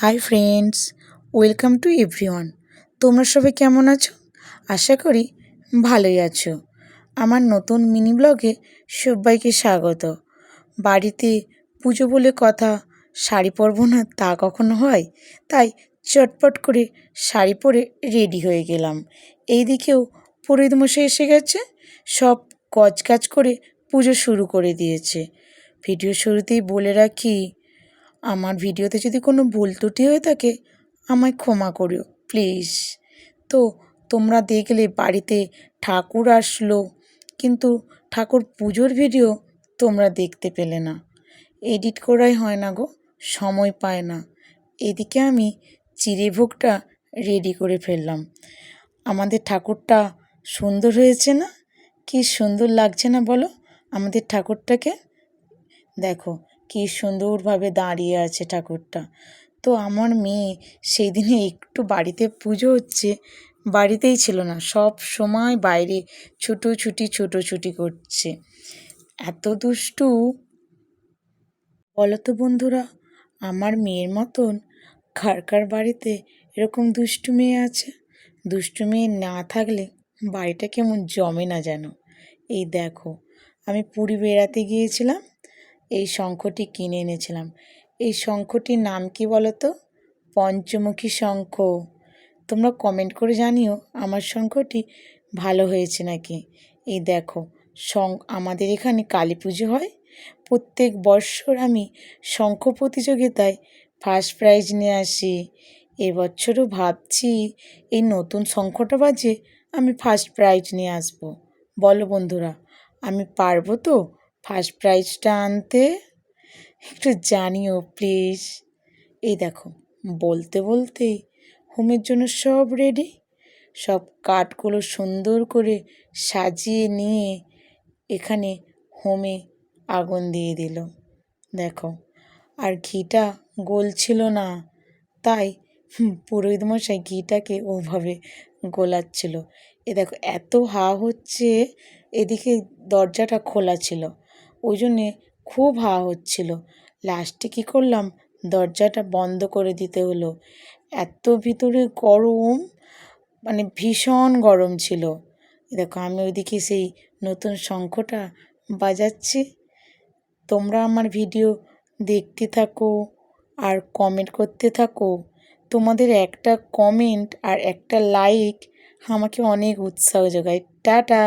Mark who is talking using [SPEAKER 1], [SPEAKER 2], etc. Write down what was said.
[SPEAKER 1] Hi friends, welcome to everyone. তোমরা সবাই কেমন আছো? আশা করি ভালোই আছো। আমার নতুন মিনি ব্লগে সবাইকে স্বাগত। বাড়িতে পুজো বলে কথা, শাড়ি পরব না তা কখনো হয়? তাই চটপট করে শাড়ি পরে রেডি হয়ে গেলাম। এইদিকেও পুরোহিত মশাই এসে গেছে, সব কাজ করে পুজো শুরু করে দিয়েছে। ভিডিও শুরুতেই বলে রাখি আমার ভিডিওতে যদি কোনো ভুল ত্রুটি হয়ে থাকে, আমায় ক্ষমা করো প্লিজ। তো, তোমরা দেখলে বাড়িতে ঠাকুর আসলো, কিন্তু ঠাকুর পুজোর ভিডিও তোমরা দেখতে পেলে না। এডিট করাই হয় না গো, সময় পায় না। এদিকে আমি চিড়ে ভোগটা রেডি করে ফেললাম। আমাদের ঠাকুরটা সুন্দর হয়েছে না? কি সুন্দর লাগছে না বলো? আমাদের ঠাকুরটাকে দেখো কি সুন্দরভাবে দাঁড়িয়ে আছে ঠাকুরটা। তো আমার মেয়ে সেই দিনে একটু বাড়িতে পুজো হচ্ছে, বাড়িতেই ছিল না, সব সময় বাইরে ছুটোছুটি ছুটোছুটি করছে। এত দুষ্টু! বলো তো বন্ধুরা, আমার মেয়ের মতন কার কার বাড়িতে এরকম দুষ্টু মেয়ে আছে? দুষ্টু মেয়ে না থাকলে বাড়িটা কেমন জমে না যেন। এই দেখো, আমি পুরী বেড়াতে গিয়েছিলাম এই শঙ্খটি কিনে এনেছিলাম। এই শঙ্খটির নাম কি বলো তো পঞ্চমুখী শঙ্খ। তোমরা কমেন্ট করে জানিও, আমার শঙ্খটি ভালো হয়েছে নাকি? এই দেখো, শং, আমাদের এখানে কালী পুজো হয়। প্রত্যেক বৎসর আমি শঙ্খ প্রতিযোগিতায় ফার্স্ট প্রাইজ নিয়ে আসি। এবছরও ভাবছি এই নতুন শঙ্খটা বাজে আমি ফার্স্ট প্রাইজ নিয়ে আসব। বলো বন্ধুরা, আমি পারব তো? ফার্স্ট প্রাইজটা আনতে। একটু জানিও, প্লিজ। এই দেখো, বলতে বলতেই হোমের জন্য সব রেডি সব কাঠগুলো সুন্দর করে সাজিয়ে নিয়ে এখানে হোমে আগুন দিয়ে দিল। দেখো, আর ঘিটা গলছিল না, তাই পুরোহিত মশাই ঘিটাকে ওভাবে গোলাচ্ছিল। এ দেখো, এত হা হচ্ছে, এদিকে দরজাটা খোলা ছিল। ওই জন্যে খুব হা হচ্ছিল। লাস্টে কী করলাম? দরজাটা বন্ধ করে দিতে হলো। এত ভিতরে গরম মানে ভীষণ গরম ছিল। দেখো, আমি ওইদিকে সেই নতুন শঙ্খটা বাজাচ্ছি। তোমরা আমার ভিডিও দেখতে থাকো আর কমেন্ট করতে থাকো। তোমাদের একটা কমেন্ট আর একটা লাইক আমাকে অনেক উৎসাহ যোগায়। টাটা!